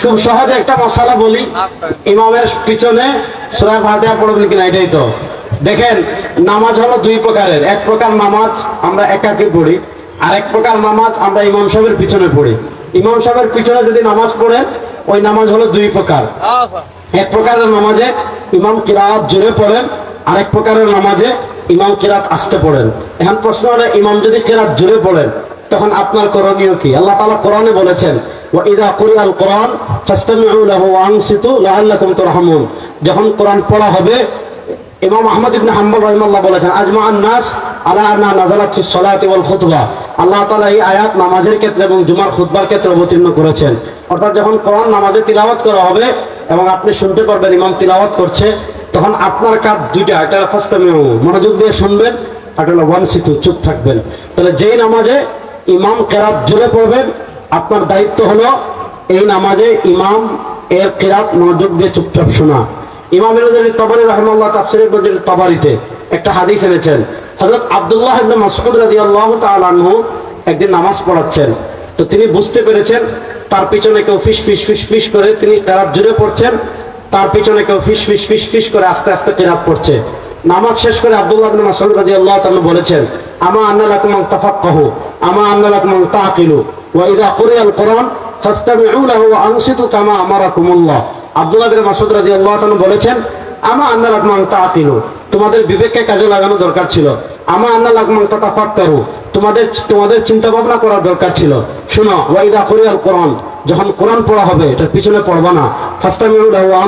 খুব সহজে একটা মশালা বলি। ইমামের পিছনে সুরা ফাতিহা পড়বেন কিনা এটাই তো? দেখেন নামাজ হলো দুই প্রকারের। এক প্রকার নামাজ আমরা একাকি পড়ি আর এক প্রকার নামাজ আমরা ইমাম সাহেবের পিছনে পড়ি। ইমাম সাহেবের পিছনে যদি নামাজ পড়েন ওই নামাজ হলো দুই প্রকার। এক প্রকারের নামাজে ইমাম কিরাত জোরে পড়েন আরেক প্রকারের নামাজে ইমাম কিরাত আসতে পড়েন। এখন প্রশ্ন হলো, ইমাম যদি কিরাত জোরে পড়েন, তখন আপনার করণীয় কি? আল্লাহ তাআলা কোরআনে বলেছেন যখন কোরআন পড়া হবে, ইমাম আহমদ ইবনে হাম্বল রাহিমাহুল্লাহ বলেছেন আজমা আন-নাস আলা আন্না ফিস ওয়াল খুতবা। আল্লাহ তাআলা এই আয়াত নামাজের ক্ষেত্রে এবং জুমার খুতবার ক্ষেত্রে অবতীর্ণ করেছেন। অর্থাৎ যখন কোরআন নামাজে তিলাওয়াত করা হবে এবং আপনি শুনতে পারবেন ইমাম তিলাওয়াত করছে তখন আপনার কাজ দুইটা একটা ফাসতামিউ মনোযোগ দিয়ে শুনবেন, আর একটা ওয়ান সিতু চুপ থাকবেন। তাহলে যেই নামাজে ইমাম কেরাত জুড়ে পড়বেন, আপনার দায়িত্ব হলো এই নামাজে ইমাম এর কেরাত মনোযোগ দিয়ে চুপচাপ শোনা। ইমাম তবরি রাহিমাহুল্লাহ তাফসীরের মধ্যে একটা হাদিস এনেছেন। হযরত আব্দুল্লাহ ইবনে মাসউদ রাদিয়াল্লাহু তাআলা আনহু একদিন নামাজ পড়াচ্ছেন। তো তিনি বুঝতে পেরেছেন, তার পিছনে কেউ ফিস ফিস ফিস ফিস করে তিনি কেরাত জুড়ে পড়ছেন। তার পিছনে কেউ ফিস ফিস ফিস ফিস করে আস্তে আস্তে কেরাত পড়ছে নামাজ শেষ করে আব্দুল্লাহ বলেছেন, আমা আন্না লাকুম আন তাফাক্কাহু, আমা আন্না আব্দুল্লাহ বলেছেন, আমা আন্না তোমাদের বিবেককে কাজে লাগানো দরকার ছিল। আমা আন্না লাকুম আন তাতাফাক্কারু, তোমাদের তোমাদের চিন্তা ভাবনা করা দরকার ছিল। শোনো, ওয়া ইযা কুরআন যখন কোরআন পড়া হবে, এটার পিছনে পড়বা না। ফাসতামিউ লাহু ওয়া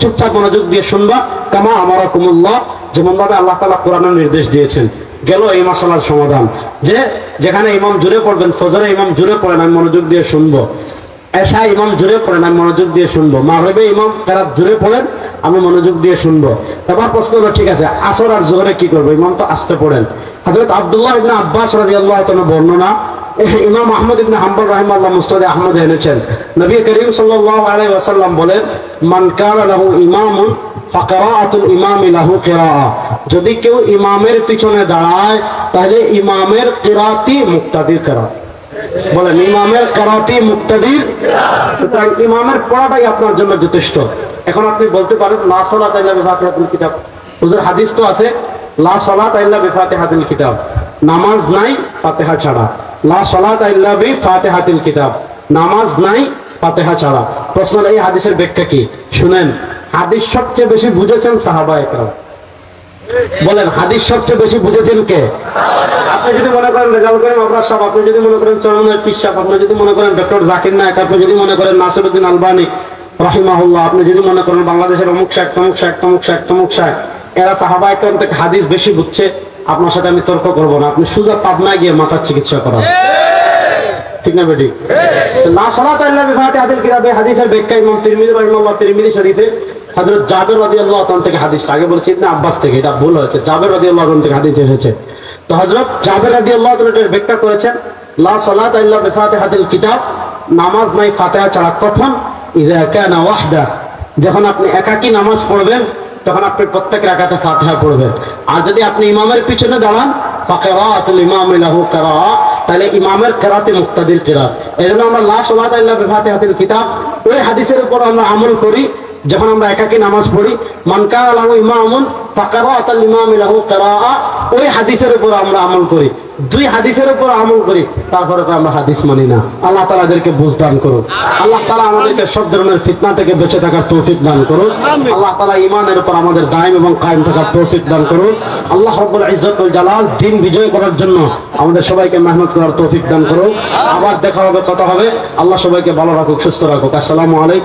চুপচাপ মনোযোগ দিয়ে শুনবা। কামা আমারাকুমুল্লাহ যেমন ভাবে আল্লাহ তাআলা কোরআনের নির্দেশ দিয়েছেন। গেল এই মশালার সমাধান। যে যেখানে ইমাম জুড়ে পড়বেন, ফজরে ইমাম জুড়ে পড়েন, আমি মনোযোগ দিয়ে শুনব। এসা ইমাম জুড়ে পড়েন, আমি মনোযোগ দিয়ে শুনব। মাগরিবে ইমাম তারা জুড়ে পড়েন, আমি মনোযোগ দিয়ে শুনব। এবার প্রশ্ন হলো, ঠিক আছে, আসর আর জোহরে কি করব? ইমাম তো আসতে পড়েন। হযরত আব্দুল্লাহ ইবনে আব্বাস রাদিয়াল্লাহু তাআলা বর্ণনা ইমাম আহমদ ইবনে হাম্বল রাহিমাহুল্লাহ মুস্তাদে আহমদ এনেছেন। নবী করিম সাল্লাল্লাহু আলাইহি ওয়াসাল্লাম বলেন, মান কানা লাহু ইমামুন ফাকরাআতুল ইমামি লাহু কিরাআ। যদি কেউ ইমামের পিছনে দাঁড়ায়, তাহলে ইমামের কিরাতি মুক্তাদির কিরাত বলেন, ইমামের কারাতি মুক্তাদির সুতরাং ইমামের পড়াটাই আপনার জন্য যথেষ্ট। এখন আপনি বলতে পারেন, লা সালাত ইল্লা বিফাতিহাতুল কিতাব। হুজুর, হাদিস তো আছে, লা সালাত ইল্লা বিফাতিহাতুল কিতাব। নামাজ নাই, ফাতিহা ছাড়া। লা সালাত ইল্লা বিফাতিহাতুল কিতাব। নামাজ নাই, ফাতিহা ছাড়া। প্রশ্ন এই হাদিসের ব্যাখ্যা কি? শুনেন, হাদিস সবচেয়ে বেশি বুঝেছেন সাহাবা একরাম। বলেন, হাদিস সবচেয়ে বেশি বুঝেছেন কে? আপনি যদি মনে করেন রেজাউল করিম আবরার সাহেব, আপনি যদি মনে করেন চরমনের পিস সাহেব, আপনি যদি মনে করেন ডক্টর জাকির নায়ক, আপনি যদি মনে করেন নাসিরুদ্দিন আলবানী, রাহিমাহুল্লাহ, আপনি যদি মনে করেন বাংলাদেশের অমুক শাহ তমুক শাহ তমুক শাহ তমুক শাহ এরা সাহাবা একরাম থেকে হাদিস বেশি বুঝছে। আপনার সাথে আমি তর্ক করব না। আপনি সুজা পাবনায় গিয়ে মাথার চিকিৎসা করান। ঠিক না বেটি? লা সালাত ইল্লা বিফাতিহাতিল কিতাবে হাদিসের ব্যাখ্যা ইমাম তিরমিজি রাহিমাহুল্লাহ তিরমিজি শরীফে হযরত জাবের রাদিয়াল্লাহু তাআলা থেকে হাদিসটা আগে বলেছি ইবনে আব্বাস থেকে এটা ভুল হয়েছে। জাবের রাদিয়াল্লাহু তাআলা থেকে হাদিস এসেছে। তো হযরত জাবের রাদিয়াল্লাহু তাআলা এটার ব্যাখ্যা করেছেন লা সালাত ইল্লা বিফাতিহাতিল কিতাব নামাজ নাই ফাতিহা ছাড়া কখন? ইযা কানা ওয়াহদা। যখন আপনি একাকী নামাজ পড়বেন তখন আপনি প্রত্যেক রাখাতে ফাতেহা পড়বেন। আর যদি আপনি ইমামের পিছনে দাঁড়ান, ফাকিরাতুল ইমাম লাহু কিরাআ তাহলে ইমামের কেরাতে মুক্তাদির কেরাত এই জন্য আমরা লা সালাত ইল্লা বিফাতিহাতিল কিতাব, ওই হাদিসের উপর আমরা আমল করি। যখন আমরা একাকী নামাজ পড়ি, মান কানা লাহু ইমামুন ওই হাদিসের উপর আমরা আমল করি। দুই হাদিসের উপর আমল করি, তারপরে তো আমরা হাদিস মানি না। আল্লাহ তাআলা এদেরকে বুঝদান করুন। আল্লাহ তাআলা আমাদেরকে সব ধরনের ফিতনা থেকে বেঁচে থাকার তৌফিক দান করুন। আল্লাহ তাআলা ঈমানের উপর আমাদের দায়েম এবং কায়েম থাকার তৌফিক দান করুন। আল্লাহ রাব্বুল ইজ্জত ওয়াল জালাল দিন বিজয় করার জন্য আমাদের সবাইকে মেহনত করার তৌফিক দান করুন। আবার দেখা হবে, কথা হবে। আল্লাহ সবাইকে ভালো রাখুক, সুস্থ রাখুক। আসসালামু আলাইকুম।